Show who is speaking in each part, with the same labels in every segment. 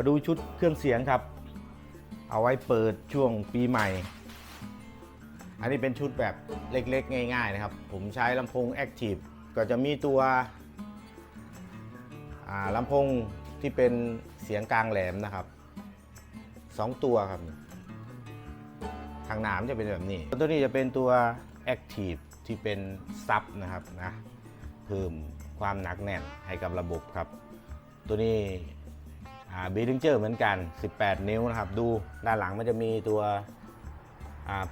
Speaker 1: มาดูชุดเครื่องเสียงครับ เอาไว้เปิดช่วงปีใหม่ อันนี้เป็นชุดแบบเล็กๆ ง่ายๆนะครับ ผมใช้ลำโพง Active ก็จะมีตัวลำโพงที่เป็นเสียงกลางแหลมนะครับสองตัวครับ ทางหนามจะเป็นแบบนี้ ตัวนี้จะเป็นตัว Active ที่เป็นซับนะครับนะเพิ่มความหนักแน่นให้กับระบบครับ ตัวนี้ บีดิงเจอร์เหมือนกัน 18 นิ้วนะครับ ดูด้านหลังมันจะมีตัว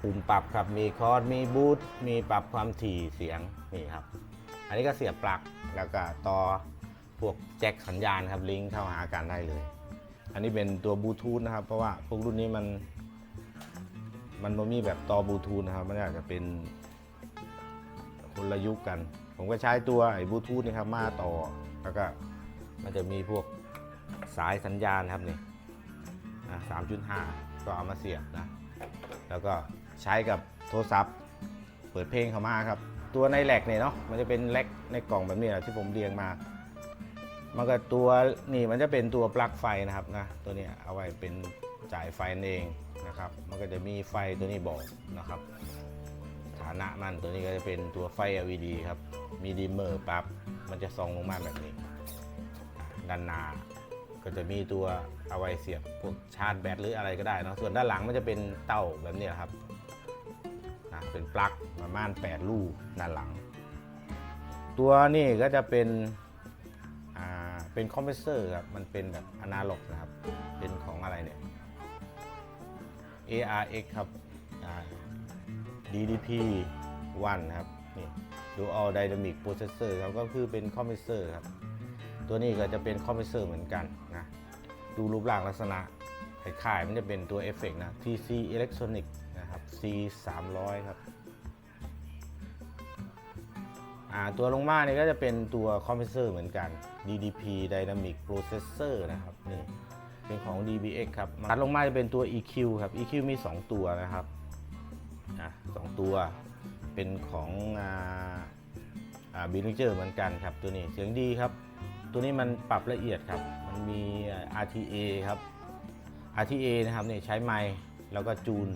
Speaker 1: ปุ่มปรับครับ มีคอร์ด มีบูท มีปรับความถี่เสียง นี่ครับ อันนี้ก็เสียบปลั๊ก แล้วก็ต่อพวกแจ็คสัญญาณครับ ลิงก์เข้าหากันได้เลย อันนี้เป็นตัวบลูทูธนะครับ เพราะว่าพวกรุ่นนี้มัน มันบ่มีแบบต่อบลูทูธนะครับ มันอาจจะเป็นคนละยุคกัน ผมก็ใช้ตัวไอ้บลูทูธนี่ครับ มาต่อ แล้วก็มันจะมีพวก สายสัญญาณครับนี่นะ3.5ก็เอามาเสียบนะ แล้วก็ใช้กับโทรศัพท์ เปิดเพลงเข้ามาครับ ตัวในแหลกเนี่ยเนาะ มันจะเป็นแหลกในกล่องแบบนี้แหละที่ผมเรียงมา มันก็ตัวนี่มันจะเป็นตัวปลั๊กไฟนะครับนะ ตัวนี้เอาไว้เป็นจ่ายไฟเองนะครับ มันก็จะมีไฟตัวนี้บอกนะครับ ฐานะมันตัวนี้ก็จะเป็นตัวไฟ LED ครับ มีดิมเมอร์ปั๊บ มันจะส่องลงมาแบบนี้ ด้านหน้า ก็จะมีตัวเอาไว้เสียบพวกชาร์จแบตหรืออะไรก็ได้นะส่วนด้านหลังมันจะเป็นเต้าแบบนี้ครับนะเป็นปลั๊กประมาณ 8 ลูกด้านหลัง ตัวนี่ก็จะเป็นอ่าเป็นคอมเพรสเซอร์ครับ มันเป็นแบบอนาล็อกนะครับ เป็นของอะไรเนี่ย ARX ครับ DDP 1 ครับ นี่ Dual Dynamic Processor ครับ ก็คือเป็นคอมเพรสเซอร์ครับ ตัวนี้ก็จะเป็นคอมเพรสเซอร์เหมือนกันนะ ดูรูปร่างลักษณะคล้ายมันจะเป็นตัวเอฟเฟกต์นะ TC Electronic นะครับ C 300ครับตัวลงมาเนี่ยก็จะเป็นตัวคอมเพรสเซอร์เหมือนกัน DDP Dynamic Processor นะครับนี่เป็นของ DBX ครับถัดลงมาจะเป็นตัว EQ ครับ EQ มี 2 ตัวนะครับอะสองตัวเป็นของอ่าอ่าบิลเจอร์เหมือนกันครับตัวนี้เสียงดีครับ ตัวนี้มันปรับละเอียดครับ มันมี RTA ครับ RTA นะครับเนี่ยใช้ไมค์แล้วก็จูน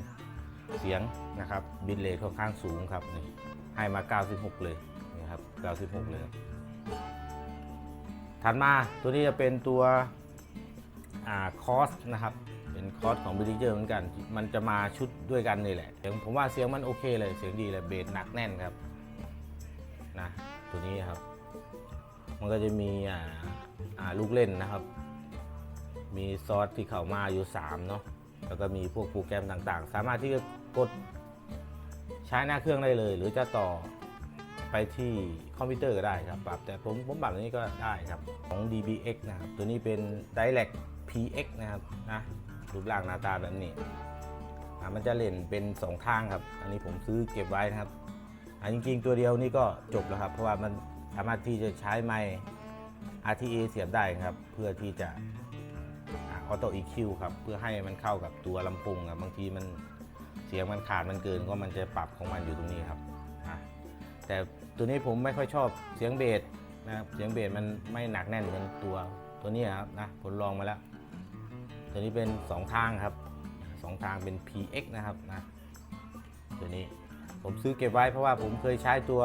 Speaker 1: เสียงนะครับบิตเรทค่อนข้างสูงครับนี่ให้มา 96 เลยนะครับ96 เลย ถัดมาตัวนี้จะเป็นตัวคอสนะครับ เป็นคอสของบิลเจอร์เหมือนกัน มันจะมาชุดด้วยกันนี่แหละเสียงผมว่าเสียงมันโอเคเลย เสียงดีเลยเบสหนักแน่นครับนะตัวนี้ครับ มันก็จะมีอ่าลูกเล่นนะครับ มีซอสที่เข้ามาอยู่3เนาะแล้วก็มีพวกโปรแกรมต่างๆ สามารถที่จะกดใช้หน้าเครื่องได้เลย หรือจะต่อไปที่คอมพิวเตอร์ก็ได้ครับปรับแต่ผมผมปรับตัวนี้ก็ได้ครับของ DBX นะครับตัวนี้เป็น Direct PX นะครับนะรูปร่างหน้าตาแบบนี้มันจะเล่นเป็น 2 ทางครับ อันนี้ผมซื้อเก็บไว้นะครับอันจริงๆตัวเดียวนี่ก็จบแล้วครับ เพราะว่ามัน สามารถที่จะใช้ไมค์ RTA เสียบได้ครับ เพื่อที่จะออโต้ EQ ครับ เพื่อให้มันเข้ากับตัวลำโพงครับบางทีมันเสียงมันขาดมันเกินก็มันจะปรับของมันอยู่ตรงนี้ครับแต่ตัวนี้ผมไม่ค่อยชอบเสียงเบสนะครับเสียงเบสมันไม่หนักแน่นเหมือนตัวตัวนี้ครับนะผมลองมาแล้ว ตัวนี้เป็น 2 ทางครับสองทางเป็น PX นะครับนะตัวนี้ผมซื้อเก็บไว้เพราะว่าผมเคยใช้ตัว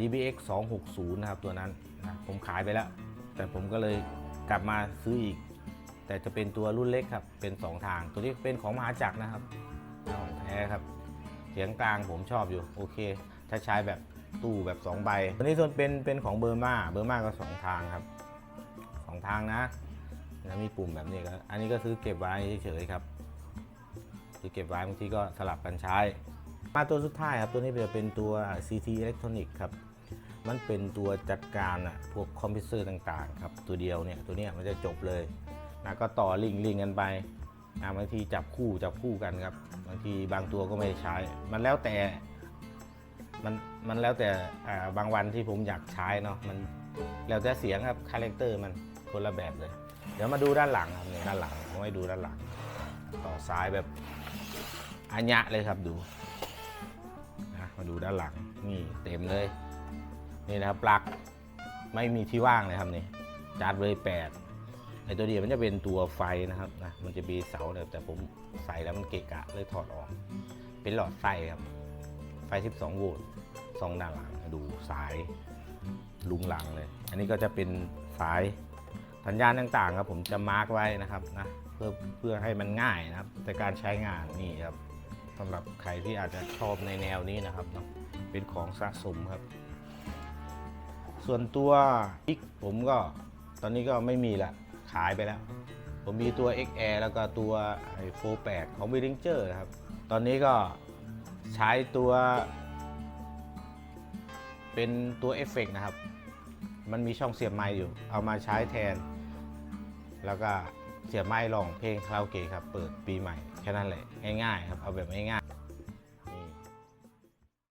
Speaker 1: DBX 260 นะครับตัวนั้นนะผมขายไปแล้ว แต่ผมก็เลยกลับมาซื้ออีก แต่จะเป็นตัวรุ่นเล็กครับ เป็น 2 ทาง ตัวนี้เป็นของมหาจักรนะครับของแท้ครับ เสียงกลางผมชอบอยู่ โอเค ถ้าใช้แบบตู้แบบ 2 ใบ ตัวนี้ส่วนเป็นเป็นของเบอร์มาเบอร์มาก็ 2 ทางครับ 2 ทางนะแล้วมีปุ่มแบบนี้ก็อันนี้ก็ซื้อเก็บไว้เฉยๆครับซื้อเก็บไว้บางทีก็สลับกันใช้ มาตัวสุดท้ายครับตัวนี้จะเป็นตัว CT Electronic ครับมันเป็นตัวจัดการอะพวกคอมพิวเตอร์ต่างๆครับตัวเดียวเนี่ยตัวเนี้ยมันจะจบเลยนะก็ต่อลิงก์ลิงก์กันไปนะบางทีจับคู่จับคู่กันครับบางทีบางตัวก็ไม่ใช้ มันแล้วแต่มันมันแล้วแต่อ่าบางวันที่ผมอยากใช้เนาะมันแล้วแต่เสียงครับคาแรคเตอร์มันคนละแบบเลย เดี๋ยวมาดูด้านหลังครับเนี่ยด้านหลังผมให้ดูด้านหลัง ต่อซ้ายแบบอัญญะเลยครับดู ดูด้านหลังนี่เต็มเลย นี่นะครับปลักไม่มีที่ว่างเลยครับนี่จัดเลย8ไอตัวนี้มันจะเป็นตัวไฟนะครับนะมันจะมีเสาเนี่ยแต่ผมใส่แล้วมันเกะกะเลยถอดออก เป็นหลอดไฟครับ ไฟ 12 โวลต์สองด้านหลังดูสายลุงหลังเลย อันนี้ก็จะเป็นสายสัญญาณต่างๆครับผมจะมาร์กไว้นะครับนะเพื่อเพื่อให้มันง่ายนะครับ แต่การใช้งานนี่ครับ สำหรับใครที่อาจจะชอบในแนวนี้นะครับเนาะเป็นของสะสมครับ ส่วนตัวพิกผมก็ตอนนี้ก็ไม่มีละขายไปแล้ว ผมมีตัว XR แล้วก็ตัวไอโฟแปดของ b i l i n g e r นะครับ ตอนนี้ก็ใช้ตัว เป็นตัวเอฟเฟกต์นะครับ มันมีช่องเสียบไมค์อยู่ เอามาใช้แทน แล้วก็ เสียบไม้ลองเพลงคาราโอเกะครับ เปิดปีใหม่แค่นั้นแหละง่ายๆครับเอาแบบง่าย